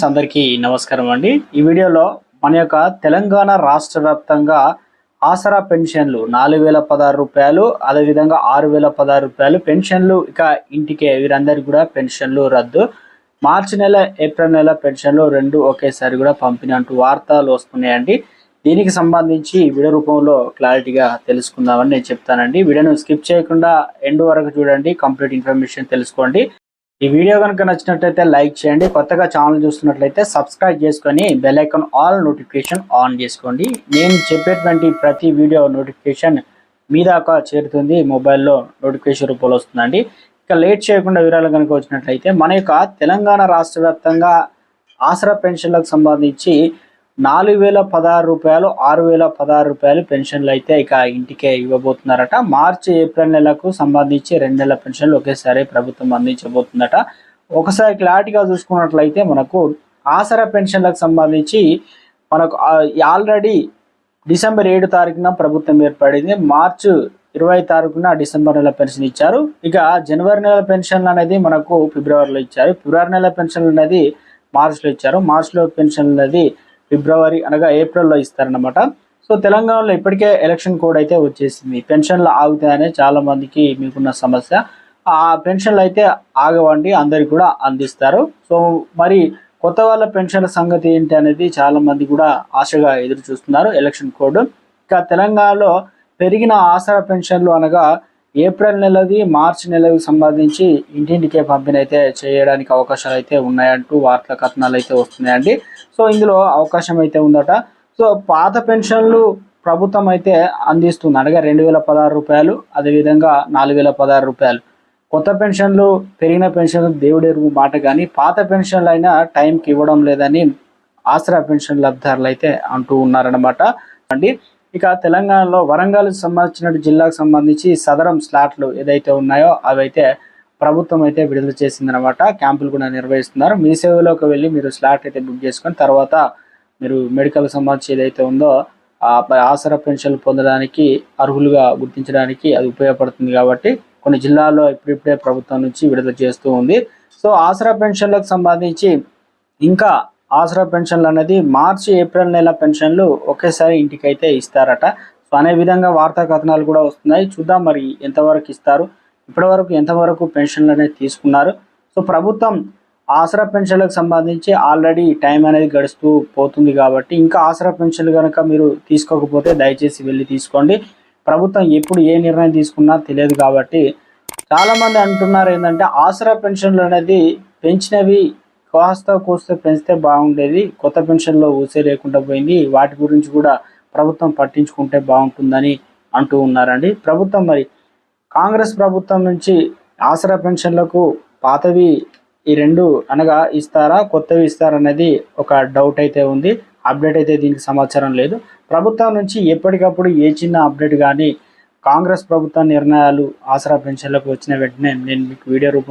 Friends అందరికీ నమస్కారం అండి. ఈ వీడియోలో మన యొక్క తెలంగాణ రాష్ట్ర వ్యాప్తంగా ఆసరా పెన్షన్లు నాలుగు వేల పదహారు రూపాయలు అదేవిధంగా ఆరు వేల పదహారు రూపాయలు పెన్షన్లు. ఇక ఇంటికే వీరందరికీ కూడా పెన్షన్లు రద్దు. మార్చి నెల ఏప్రిల్ నెల పెన్షన్లు రెండు ఒకేసారి కూడా పంపిణీ అంటూ వార్తలు వస్తున్నాయండి. దీనికి సంబంధించి వీడియో రూపంలో క్లారిటీగా తెలుసుకుందామని నేను చెప్తానండి. వీడియోను స్కిప్ చేయకుండా ఎండ్ వరకు చూడండి. కంప్లీట్ ఇన్ఫర్మేషన్ తెలుసుకోండి. ఈ వీడియో కనుక నచ్చినట్లయితే లైక్ చేయండి. కొత్తగా ఛానల్ చూస్తున్నట్లయితే సబ్స్క్రైబ్ చేసుకొని బెలైకన్ ఆల్ నోటిఫికేషన్ ఆన్ చేసుకోండి. నేను చెప్పేటువంటి ప్రతి వీడియో నోటిఫికేషన్ మీ దాకా చేరుతుంది. మొబైల్లో నోటిఫికేషన్ రూపంలో వస్తుందండి. ఇక లేట్ చేయకుండా వివరాలు కనుక వచ్చినట్లయితే మన యొక్క తెలంగాణ రాష్ట్ర వ్యాప్తంగా ఆసరా పెన్షన్లకు సంబంధించి నాలుగు వేల పదహారు రూపాయలు ఆరు వేల పదహారు రూపాయలు పెన్షన్లు అయితే ఇక ఇంటికే ఇవ్వబోతున్నారట. మార్చి ఏప్రిల్ నెలకు సంబంధించి రెండు నెలల పెన్షన్లు ఒకేసారి ప్రభుత్వం అందించబోతుందట. ఒకసారి క్లారిటీగా చూసుకున్నట్లయితే మనకు ఆసరా పెన్షన్లకు సంబంధించి మనకు ఆల్రెడీ డిసెంబర్ ఏడు తారీఖున ప్రభుత్వం ఏర్పడింది. మార్చి ఇరవై తారీఖున డిసెంబర్ నెల పెన్షన్ ఇచ్చారు. ఇక జనవరి నెల పెన్షన్ అనేది మనకు ఫిబ్రవరిలో ఇచ్చారు. ఫిబ్రవరి నెల పెన్షన్ అనేది మార్చిలో ఇచ్చారు. మార్చిలో పెన్షన్ అనేది ఫిబ్రవరి అనగా ఏప్రిల్లో ఇస్తారనమాట సో తెలంగాణలో ఇప్పటికే ఎలక్షన్ కోడ్ అయితే వచ్చేసింది. పెన్షన్లు ఆగుతాయనే చాలా మందికి మీకున్న సమస్య. ఆ పెన్షన్లు అయితే ఆగవండి అందరికి కూడా అందిస్తారు. సో మరి కొత్త వాళ్ళ పెన్షన్ల సంగతి ఏంటి అనేది చాలా మంది కూడా ఆశగా ఎదురు చూస్తున్నారు ఎలక్షన్ కోడ్. ఇక తెలంగాణలో పెరిగిన ఆసరా పెన్షన్లు అనగా ఏప్రిల్ నెలది మార్చి నెలకి సంబంధించి ఇంటింటికే పంపిణీ అయితే చేయడానికి అవకాశాలు అయితే ఉన్నాయంటూ వార్తల కథనాలు అయితే వస్తున్నాయండి. సో ఇందులో అవకాశం అయితే ఉందట. సో పాత పెన్షన్లు ప్రభుత్వం అయితే అందిస్తుంది. అనగా రెండు వేల పదహారు రూపాయలు అదేవిధంగా నాలుగు వేల పదహారు రూపాయలు. కొత్త పెన్షన్లు పెరిగిన పెన్షన్లు దేవుడెరుగు మాట కానీ పాత పెన్షన్లు అయినా టైంకి ఇవ్వడం లేదని ఆసరా పెన్షన్ లబ్ధిదారులు అయితే అంటూ ఉన్నారనమాట అండి ఇక తెలంగాణలో వరంగల్ సంబంధించిన జిల్లాకు సంబంధించి సదరం స్లాట్లు ఏదైతే ఉన్నాయో అవైతే ప్రభుత్వం అయితే విడుదల చేసిందనమాట క్యాంపులు కూడా నిర్వహిస్తున్నారు. మీ సేవలోకి వెళ్ళి మీరు స్లాట్ అయితే బుక్ చేసుకొని తర్వాత మీరు మెడికల్ సంబంధించి ఏదైతే ఉందో ఆసరా పెన్షన్లు పొందడానికి అర్హులుగా గుర్తించడానికి అది ఉపయోగపడుతుంది కాబట్టి కొన్ని జిల్లాల్లో ఇప్పుడిప్పుడే ప్రభుత్వం నుంచి విడుదల చేస్తూ ఉంది. సో ఆసరా పెన్షన్లకు సంబంధించి ఇంకా ఆసరా పెన్షన్లు అనేది మార్చి ఏప్రిల్ నెల పెన్షన్లు ఒకేసారి ఇంటికైతే ఇస్తారట. సో అనే విధంగా వార్తా కథనాలు కూడా వస్తున్నాయి. చూద్దాం మరి ఎంతవరకు ఇస్తారు. ఇప్పటివరకు ఎంతవరకు పెన్షన్లు అనేది తీసుకున్నారు. సో ప్రభుత్వం ఆసరా పెన్షన్లకు సంబంధించి ఆల్రెడీ టైం అనేది గడుస్తూ పోతుంది కాబట్టి ఇంకా ఆసరా పెన్షన్లు కనుక మీరు తీసుకోకపోతే దయచేసి వెళ్ళి తీసుకోండి. ప్రభుత్వం ఎప్పుడు ఏ నిర్ణయం తీసుకున్నా తెలియదు కాబట్టి చాలామంది అంటున్నారు ఏంటంటే ఆసరా పెన్షన్లు అనేది పెంచినవి కాస్త కోస్త పెంచితే బాగుండేది. కొత్త పెన్షన్లో ఊసే లేకుండా పోయింది. వాటి గురించి కూడా ప్రభుత్వం పట్టించుకుంటే బాగుంటుందని అంటూ ఉన్నారండి. ప్రభుత్వం మరి కాంగ్రెస్ ప్రభుత్వం నుంచి ఆసరా పెన్షన్లకు పాతవి ఈ రెండు అనగా ఇస్తారా కొత్తవి ఇస్తారనేది ఒక డౌట్ అయితే ఉంది. అప్డేట్ అయితే దీనికి సమాచారం లేదు. ప్రభుత్వం నుంచి ఎప్పటికప్పుడు ఏ చిన్న అప్డేట్ కానీ కాంగ్రెస్ ప్రభుత్వ నిర్ణయాలు ఆసరా పెన్షన్లకు వచ్చిన వెంటనే నేను మీకు వీడియో రూపం